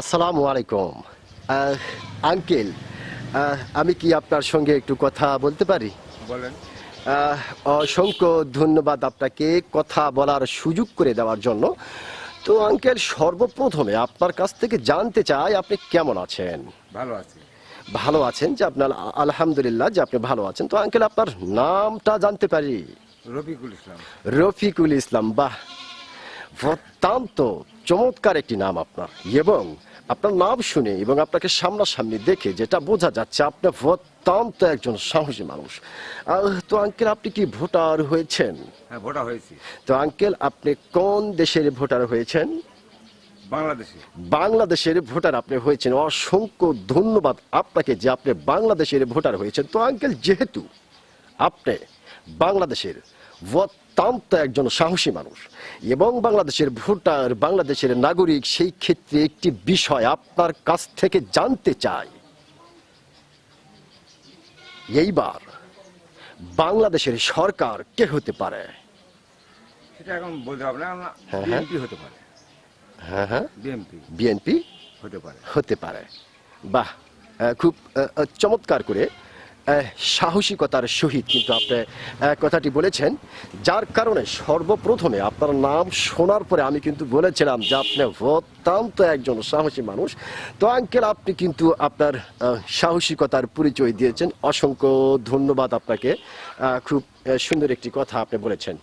আসসালামু আলাইকুম। আঙ্কেল আমি কি আপনার সঙ্গে একটু কথা বলতে পারি? বলেন। অসংখ্য ধন্যবাদ আপনাকে কথা বলার সুযোগ করে দেওয়ার জন্য। তো আঙ্কেল সর্বপ্রথমে আপনার কাছ থেকে জানতে চাই আপনি কেমন আছেন? ভালো আছি। ভালো আছেন যে আপনার আলহামদুলিল্লাহ যে আপনি ভালো আছেন। তো আঙ্কেল আপনার নামটা জানতে পারি? রফিকুল ইসলাম। রফিকুল ইসলাম বাহ! অত্যন্ত চমৎকার একটি নাম আপনার। এবং আপনার নাম শুনে এবং আপনাকে সামনাসামনি দেখে যেটা বোঝা যাচ্ছে আপনি অত্যন্ত একজন সাহসী মানুষ। তো আঙ্কেল আপনি কি ভোটার হয়েছেন? হ্যাঁ ভোটা হয়েছি। তো আঙ্কেল আপনি কোন দেশের ভোটার হয়েছেন? বাংলাদেশে বাংলাদেশের ভোটার আপনি হয়েছেন। অসংখ্য ধন্যবাদ আপনাকে যে আপনি বাংলাদেশের ভোটার হয়েছেন। তো আঙ্কেল যেহেতু আপনি বাংলাদেশের অত্যন্ত একজন সাহসী মানুষ। এবং বাংলাদেশের ভোটার বাংলাদেশের নাগরিক সেই ক্ষেত্রে একটি বিষয় আপনার কাছ থেকে জানতে চাই। এইবার বাংলাদেশের সরকার কে হতে পারে? সেটা এখন বলতে হবে না। বিএনপি হতে পারে। হ্যাঁ হ্যাঁ। বিএনপি। বিএনপি হতে পারে। হতে পারে। বাহ খুব চমৎকার করে সাহসিকতার সহিত কিন্তু আপনি কথাটি বলেছেন। যার কারণে সর্বপ্রথমে আপনার নাম শোনার পরে আমি কিন্তু বলেছিলাম যে আপনি অত্যন্ত একজন সাহসী মানুষ। তো আঙ্কেল, আপনি কিন্তু আপনার সাহসিকতার পরিচয় দিয়েছেন। অসংখ্য ধন্যবাদ আপনাকে। খুব সুন্দর একটি কথা আপনি বলেছেন।